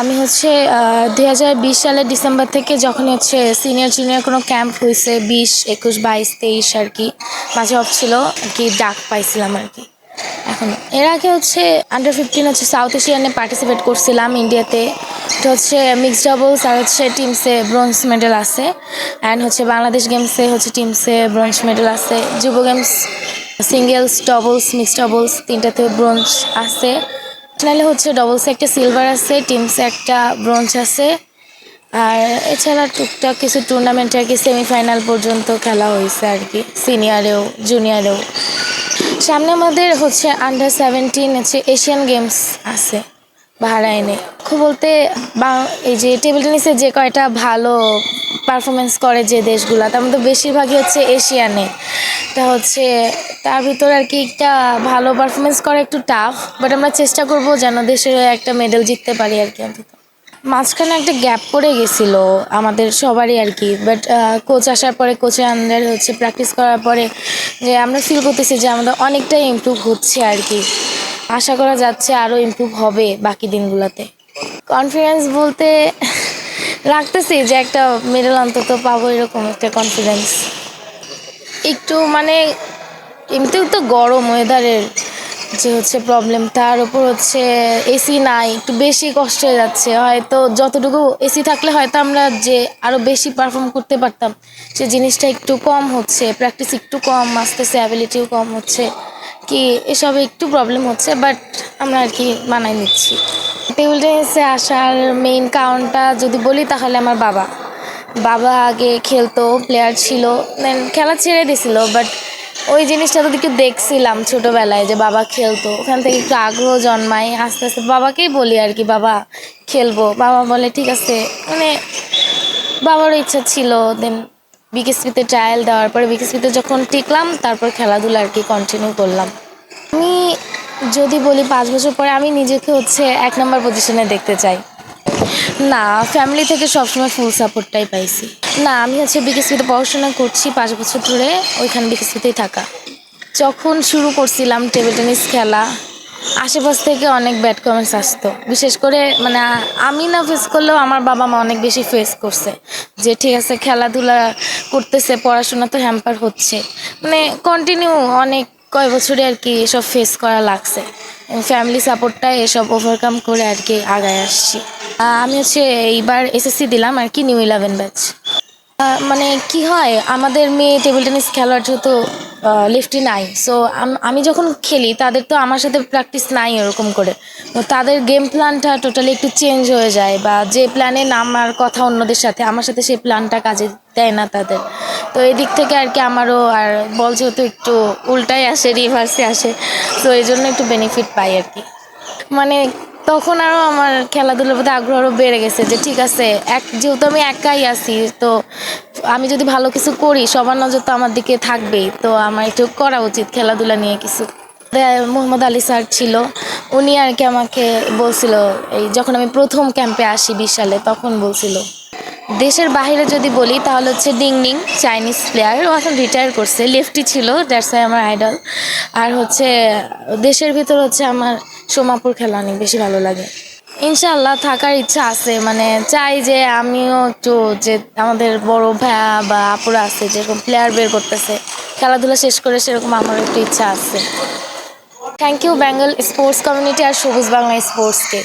আমি হচ্ছে দুই হাজার বিশ সালের ডিসেম্বর থেকে যখন হচ্ছে সিনিয়র জুনিয়র কোনো ক্যাম্প হয়েছে বিশ, একুশ, বাইশ, তেইশ আর কি, মাঝে অফ ছিল আর কি, ডাক পাইছিলাম আর কি। এখন এর আগে হচ্ছে আন্ডার ফিফটিন হচ্ছে সাউথ এশিয়ানে পার্টিসিপেট করছিলাম ইন্ডিয়াতে এটা হচ্ছে মিক্সড ডাবলস আর হচ্ছে টিমসে ব্রোঞ্জ মেডেল আছে। অ্যান্ড হচ্ছে বাংলাদেশ গেমসে হচ্ছে টিমসে ব্রোঞ্জ মেডেল আছে। যুব games singles doubles mixed doubles তিনটাতে bronze আছে। ন্যাশনালে হচ্ছে ডবলসে একটা সিলভার আছে টিমসে একটা ব্রোঞ্জ আছে। আর এছাড়া টুকটাক কিছু টুর্নামেন্টে আর কি সেমিফাইনাল পর্যন্ত খেলা হয়েছে আর কি সিনিয়রেও জুনিয়রেও সামনে আমাদের হচ্ছে আন্ডার সেভেন্টিন হচ্ছে এশিয়ান গেমস আছে বাহরাইনে। খুব বলতে বা- এই যে টেবিল টেনিসের যে কয়টা ভালো পারফরমেন্স করে যে দেশগুলো তার মধ্যে বেশিরভাগই হচ্ছে এশিয়ানে। তা হচ্ছে, তার ভিতর আর কি একটা ভালো পারফরমেন্স করা, একটু টাফ বাট আমরা চেষ্টা করব যেন দেশের একটা মেডেল জিততে পারি আর কি অন্তত। মাঝখানে একটা গ্যাপ পড়ে গেছিল আমাদের সবারই আর কি বাট কোচ আসার পরে কোচের আন্ডারে হচ্ছে প্র্যাকটিস করার পরে যে আমরা ফিল করতেছি যে আমাদের অনেকটাই ইমপ্রুভ হচ্ছে আর কি। আশা করা যাচ্ছে আরও ইমপ্রুভ হবে বাকি দিনগুলোতে। কনফিডেন্স বলতে রাখতেছি যে একটা মেডেল অন্তত পাবো এরকম একটা কনফিডেন্স একটু মানে এমনিতেও তো গরম ওয়েদারের যে হচ্ছে প্রবলেম তার উপর হচ্ছে এসি নাই, একটু বেশি কষ্ট হয়ে যাচ্ছে। হয়তো যতটুকু এসি থাকলে হয়তো আমরা যে আরও বেশি পারফর্ম করতে পারতাম, সে জিনিসটা একটু কম হচ্ছে প্র্যাকটিস একটু কম, আসতেছে অ্যাবিলিটিও কম হচ্ছে, কি এসবে একটু প্রবলেম হচ্ছে বাট আমরা আর কি মানায় নিচ্ছি। টেবিল টেনিসে আসার মেইন কারণটা যদি বলি তাহলে আমার বাবা। বাবা আগে খেলতো প্লেয়ার ছিল দেন খেলা ছেড়ে দিছিল বাট ওই জিনিসটা তো একটু দেখছিলাম ছোটোবেলায় যে বাবা খেলতো, ওখান থেকে একটু আগ্রহ জন্মায়, আস্তে আস্তে বাবাকেই বলি আর কি, বাবা, খেলব। বাবা বলে, ঠিক আছে। মানে বাবারও ইচ্ছা ছিল দেন বিকেএসপিতে ট্রায়াল দেওয়ার পরে বিকেএসপিতে যখন টিকলাম, তারপর খেলাধুলা আর কি কন্টিনিউ করলাম। যদি বলি পাঁচ বছর পরে আমি নিজেকে হচ্ছে এক নম্বর পজিশনে দেখতে চাই। না ফ্যামিলি থেকে সবসময় ফুল সাপোর্টটাই পাইছি। না, আমি হচ্ছে বিকেসিতে পড়াশোনা করছি পাঁচ বছর ধরে, ওইখানে বিকেসিতেই থাকা। যখন শুরু করছিলাম টেবিল টেনিস খেলা, আশেপাশ থেকে অনেক ব্যাড কমেন্টস আসতো। বিশেষ করে মানে আমি না ফেস করলেও আমার বাবা মা অনেক বেশি ফেস করছে। যে ঠিক আছে, খেলাধুলা করতেছে, পড়াশোনা তো হ্যাম্পার হচ্ছে। মানে কন্টিনিউ অনেক কয় বছরে আর কি এসব ফেস করা লাগছে। ফ্যামিলি সাপোর্টটাই এসব ওভারকাম করে আর কি আগায় আসছি। আমি হচ্ছে এইবার এসএসসি দিলাম আর কি নিউ ইলেভেন ব্যাচ মানে কি হয়, আমাদের মেয়ে টেবিল টেনিস খেলোয়াড় যেহেতু লিফটি নাই সো আমি যখন খেলি, তাদের তো আমার সাথে প্র্যাকটিস নাই ওরকম করে। তো তাদের গেম প্ল্যানটা টোটালি একটু চেঞ্জ হয়ে যায় বা যে প্ল্যানে নামার কথা অন্যদের সাথে, আমার সাথে সেই প্ল্যানটা কাজে দেয় না তাদের। তো এই দিক থেকে আর কি আমারও আর বল যেহেতু একটু উল্টাই আসে রিভার্সে আসে, তো এই জন্য একটু বেনিফিট পাই আর কি। মানে তখন আরও আমার খেলাধুলার প্রতি আগ্রহ আরও বেড়ে গেছে যে ঠিক আছে, এক, যেহেতু আমি একাই আছি, তো আমি যদি ভালো কিছু করি, সবার নজর তো আমার দিকে থাকবেই। তো আমার একটু করা উচিত খেলাধুলা নিয়ে কিছু। মোহাম্মদ আলী স্যার ছিল, উনি আর কি আমাকে বলছিল, এই যখন আমি প্রথম ক্যাম্পে আসি বিশ সালে তখন বলছিল, দেশের বাইরে যদি বলি, তাহলে হচ্ছে ডিং ডিং, চাইনিজ প্লেয়ার ও এখন রিটায়ার করছে লেফটি ছিল দ্যাটস আই আমার আইডল আর হচ্ছে, দেশের ভিতর হচ্ছে আমার সোমাপুর খেলা অনেক বেশি ভালো লাগে। ইনশাল্লাহ থাকার ইচ্ছা আছে মানে চাই যে আমিও একটু যে আমাদের বড় ভাইয়া বা আপুরা আছে, যেরকম প্লেয়ার বের করতেছে, খেলাধুলা শেষ করে সেরকম আমার একটু ইচ্ছা আছে। Thank you Bengal sports community আর সবুজ বাংলা স্পোর্টসকে